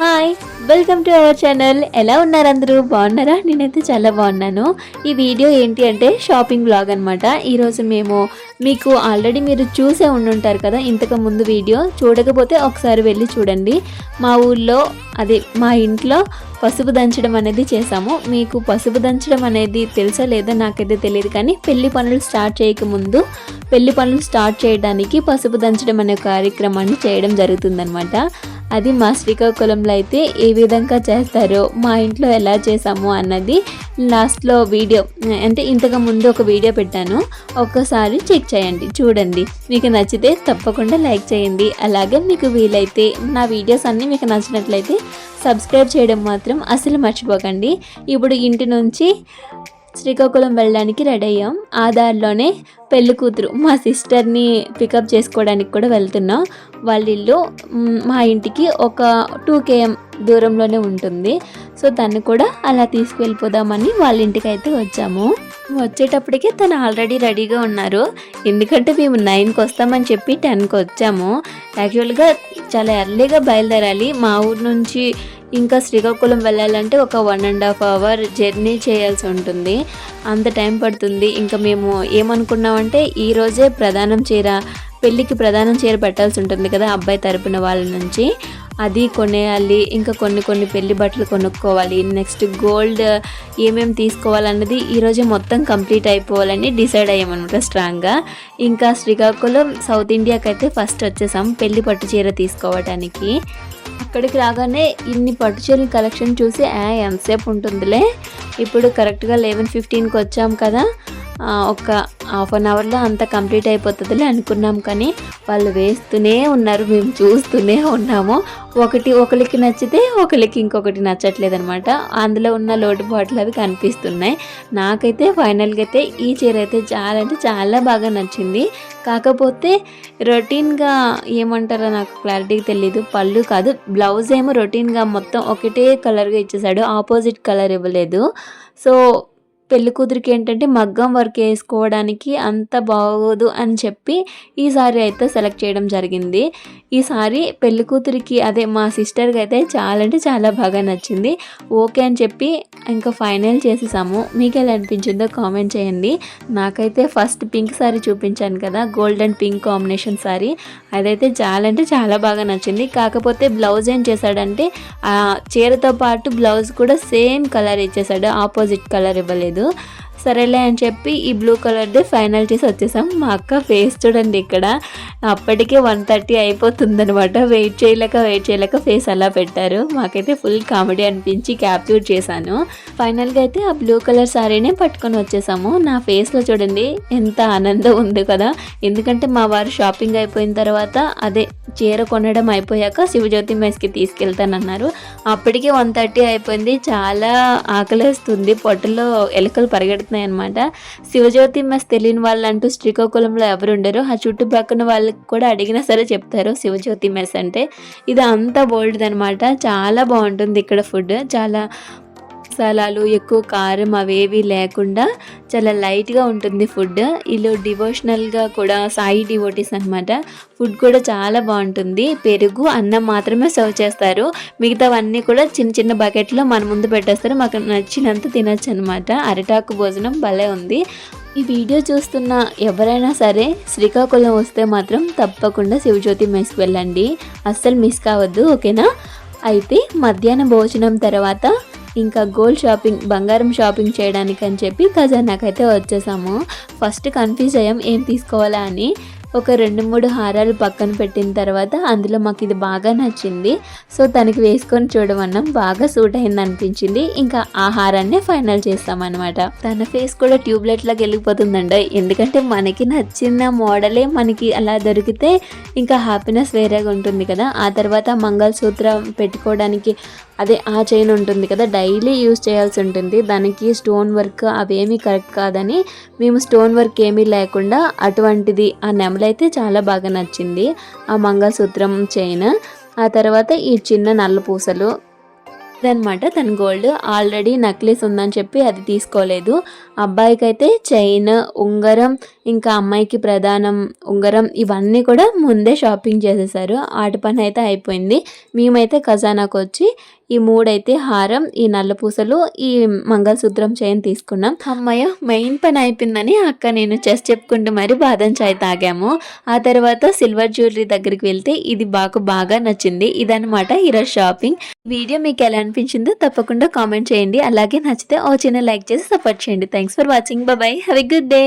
Hi welcome to our channel. ఎలా ఉన్నారు అందరూ? బాగున్నారా? నేనైతే చాలా బాగున్నాను. ఈ వీడియో ఏంటి అంటే షాపింగ్ బ్లాగ్ అనమాట ఈరోజు మేము మీకు ఆల్రెడీ మీరు చూసే ఉండుంటారు కదా ఇంతకు ముందు వీడియో. చూడకపోతే ఒకసారి వెళ్ళి చూడండి. మా ఊళ్ళో అదే మా ఇంట్లో పసుపు దంచడం అనేది చేసాము మీకు పసుపు దంచడం అనేది తెలుసా లేదా నాకైతే తెలియదు కానీ పెళ్ళి పనులు స్టార్ట్ చేయకముందు పెళ్ళి పనులు స్టార్ట్ చేయడానికి పసుపు దంచడం అనే కార్యక్రమాన్ని చేయడం జరుగుతుందనమాట అది మా శ్రీకాకుళంలో అయితే ఏ విధంగా చేస్తారో మా ఇంట్లో ఎలా చేసాము అన్నది లాస్ట్లో వీడియో అంటే ఇంతకు ముందు ఒక వీడియో పెట్టాను. ఒక్కసారి చెక్ చేయండి చూడండి. మీకు నచ్చితే తప్పకుండా లైక్ చేయండి. అలాగే మీకు వీలైతే నా వీడియోస్ అన్నీ మీకు నచ్చినట్లయితే సబ్స్క్రైబ్ చేయడం మాత్రం అసలు మర్చిపోకండి. ఇప్పుడు ఇంటి నుంచి శ్రీకాకుళం వెళ్ళడానికి రెడీ అయ్యాం. ఆ దారిలోనే పెళ్ళి కూతురు మా సిస్టర్ని పికప్ చేసుకోవడానికి కూడా వెళ్తున్నాం. వాళ్ళ ఇల్లు మా ఇంటికి ఒక టూ కేఎం దూరంలోనే ఉంటుంది. సో దాన్ని కూడా అలా తీసుకువెళ్ళిపోదామని వాళ్ళ ఇంటికి అయితే వచ్చాము. వచ్చేటప్పటికే తను ఆల్రెడీ రెడీగా ఉన్నారు. ఎందుకంటే మేము నైన్కి వస్తామని చెప్పి టెన్కి వచ్చాము. యాక్చువల్గా చాలా ఎర్లీగా బయలుదేరాలి. మా ఊరు నుంచి ఇంకా శ్రీకాకుళం వెళ్ళాలంటే ఒక one and half hour journey చేయాల్సి ఉంటుంది. అంత టైం పడుతుంది. ఇంకా మేము ఏమనుకున్నామంటే ఈరోజే ప్రధానం చీర పెళ్ళికి ప్రధానం చీర పెట్టాల్సి ఉంటుంది కదా అబ్బాయి తరపున వాళ్ళ నుంచి. అది కొనేయాలి. ఇంకా కొన్ని కొన్ని పెళ్ళి బట్టలు కొనుక్కోవాలి. నెక్స్ట్ గోల్డ్ ఏమేమి తీసుకోవాలన్నది ఈరోజే మొత్తం కంప్లీట్ అయిపోవాలని డిసైడ్ అయ్యామన్నమాట స్ట్రాంగ్గా ఇంకా శ్రీకాకుళం సౌత్ ఇండియాకి అయితే ఫస్ట్ వచ్చేసాం. పెళ్ళి పట్టు చీర తీసుకోవడానికి ఇక్కడికి రాగానే ఇన్ని పట్టు చీరల కలెక్షన్ చూసి ఎంతసేపు ఉంటుందిలే? ఇప్పుడు కరెక్ట్గా లెవెన్ ఫిఫ్టీన్కి వచ్చాం కదా. ఒక హాఫ్ అన్ అవర్లో అంత కంప్లీట్ అయిపోతుందిలే అనుకున్నాం కానీ వాళ్ళు వేస్తూనే ఉన్నారు మేము చూస్తూనే ఉన్నాము. ఒకటి ఒకరికి నచ్చితే ఒకరికి ఇంకొకటి నచ్చట్లేదు అనమాట అందులో ఉన్న లోటు బాటిల్ అవి కనిపిస్తున్నాయి. నాకైతే ఫైనల్గా అయితే ఈ చీర అయితే చాలా అంటే చాలా బాగా నచ్చింది. కాకపోతే రొటీన్గా ఏమంటారో నాకు క్లారిటీగా తెలియదు పళ్ళు కాదు బ్లౌజ్ ఏమో రొటీన్గా మొత్తం ఒకటే కలర్గా ఇచ్చేసాడు ఆపోజిట్ కలర్ ఇవ్వలేదు. సో పెళ్ళి కూతురికి ఏంటంటే మగ్గం వర్క్ వేసుకోవడానికి అంత బాగోదు అని చెప్పి ఈ సారీ అయితే సెలెక్ట్ చేయడం జరిగింది. ఈ సారీ పెళ్ళి కూతురికి అదే మా సిస్టర్కి అయితే చాలా అంటే చాలా బాగా నచ్చింది. ఓకే అని చెప్పి ఇంకా ఫైనల్ చేసేసాము. మీకు ఎలా అనిపించిందో కామెంట్ చేయండి. నాకైతే ఫస్ట్ పింక్ సారీ చూపించాను కదా gold and pink combination sari అదైతే చాలా అంటే చాలా బాగా నచ్చింది. కాకపోతే బ్లౌజ్ ఏం చేశాడంటే ఆ చీరతో పాటు బ్లౌజ్ కూడా సేమ్ కలర్ ఇచ్చేసాడు ఆపోజిట్ కలర్ ఇవ్వలేదు. ഇത് సరేలే అని చెప్పి ఈ బ్లూ కలర్ది ఫైనల్ చేసి వచ్చేసాం. మా అక్క ఫేస్ చూడండి ఇక్కడ. అప్పటికే వన్ థర్టీ అయిపోతుందనమాట వెయిట్ చేయలేక వెయిట్ చేయలేక ఫేస్ అలా పెట్టారు. మాకైతే ఫుల్ కామెడీ అనిపించి క్యాప్చూర్ చేశాను. ఫైనల్గా అయితే ఆ బ్లూ కలర్ సారీనే పట్టుకొని వచ్చేసాము. నా ఫేస్లో చూడండి ఎంత ఆనందం ఉంది కదా. ఎందుకంటే మా వారు షాపింగ్ అయిపోయిన తర్వాత అదే చీర కొనడం అయిపోయాక శివజ్యోతి మెస్కి తీసుకెళ్తానన్నారు. అప్పటికే వన్ థర్టీ అయిపోయింది. చాలా ఆకలేస్తుంది. పొట్టలో ఎలుకలు పరిగెడుతున్నాయి అనమాట శివజ్యోతి మెస్ తెలియని వాళ్ళంటూ శ్రీకాకుళంలో ఎవరు ఉండరు ఆ చుట్టుపక్కల వాళ్ళకి కూడా అడిగినా సరే చెప్తారు శివజ్యోతి మెస్ అంటే. ఇది అంత బోల్డ్ అనమాట చాలా బాగుంటుంది ఇక్కడ ఫుడ్ చాలా మసాలాలు ఎక్కువ కారం అవేవి లేకుండా చాలా లైట్గా ఉంటుంది ఫుడ్. వీళ్ళు డివోషనల్గా కూడా సాయి డివోటీస్ అనమాట ఫుడ్ కూడా చాలా బాగుంటుంది. పెరుగు అన్నం మాత్రమే సర్వ్ చేస్తారు. మిగతావన్నీ కూడా చిన్న చిన్న బకెట్లో మన ముందు పెట్టేస్తారు. మాకు నచ్చినంత తినచ్చు అనమాట అరిటాకు భోజనం భలే ఉంది. ఈ వీడియో చూస్తున్న ఎవరైనా సరే శ్రీకాకుళం వస్తే మాత్రం తప్పకుండా శివజ్యోతి మెస్కి వెళ్ళండి. అస్సలు మిస్ కావద్దు ఓకేనా? అయితే మధ్యాహ్న భోజనం తర్వాత ఇంకా గోల్డ్ షాపింగ్ బంగారం షాపింగ్ చేయడానికి అని చెప్పి ఖజానాకైతే వచ్చేసాము. ఫస్ట్ కన్ఫ్యూజ్ అయ్యాం ఏం తీసుకోవాలా అని. ఒక రెండు మూడు హారాలు పక్కన పెట్టిన తర్వాత అందులో మాకు ఇది బాగా నచ్చింది. సో తనకి వేసుకొని చూడమన్నాం బాగా సూట్ అయింది అనిపించింది ఇంకా ఆ హారాన్ని ఫైనల్ చేస్తామన్నమాట. తన ఫేస్ కూడా ట్యూబ్లెట్ లాగా వెళ్ళిపోతుందండి. ఎందుకంటే మనకి నచ్చిన మోడలే మనకి అలా దొరికితే ఇంకా హ్యాపీనెస్ వేరేగా ఉంటుంది కదా. ఆ తర్వాత మంగళసూత్రం పెట్టుకోవడానికి అదే ఆ చైన్ ఉంటుంది కదా డైలీ యూజ్ చేయాల్సి ఉంటుంది. దానికి స్టోన్ వర్క్ అవేమీ కరెక్ట్ కాదని మేము స్టోన్ వర్క్ ఏమీ లేకుండా అటువంటిది ఆ నెమలైతే చాలా బాగా నచ్చింది. ఆ మంగళసూత్రం చైన్ ఆ తర్వాత ఈ చిన్న నల్ల పూసలు. ఇదనమాట తన గోల్డ్ ఆల్రెడీ నక్లెస్ ఉందని చెప్పి అది తీసుకోలేదు. అబ్బాయికి అయితే చైన్ ఉంగరం ఇంకా అమ్మాయికి ప్రధానం ఉంగరం ఇవన్నీ కూడా ముందే షాపింగ్ చేసేసారు. ఆట పని అయితే అయిపోయింది. మేమైతే ఖజానాకు వచ్చి ఈ మూడైతే హారం ఈ నల్ల పూసలు ఈ మంగళసూత్రం చైన్ తీసుకున్నాం. అమ్మయ్య మెయిన్ పని అయిపోయిందని అక్క నేను చెస్ చెప్పుకుంటూ మరి బాదం చాయ్ తాగాము. ఆ తర్వాత సిల్వర్ జ్యువెలరీ దగ్గరికి వెళ్తే ఇది బాగా బాగా నచ్చింది. ఇదనమాట ఈరోజు షాపింగ్. వీడియో మీకు ఎలా అనిపించిందో తప్పకుండా కామెంట్ చేయండి. అలాగే నచ్చితే ఓ చిన్న లైక్ చేసి సపోర్ట్ చేయండి. Thanks for watching bye have a good day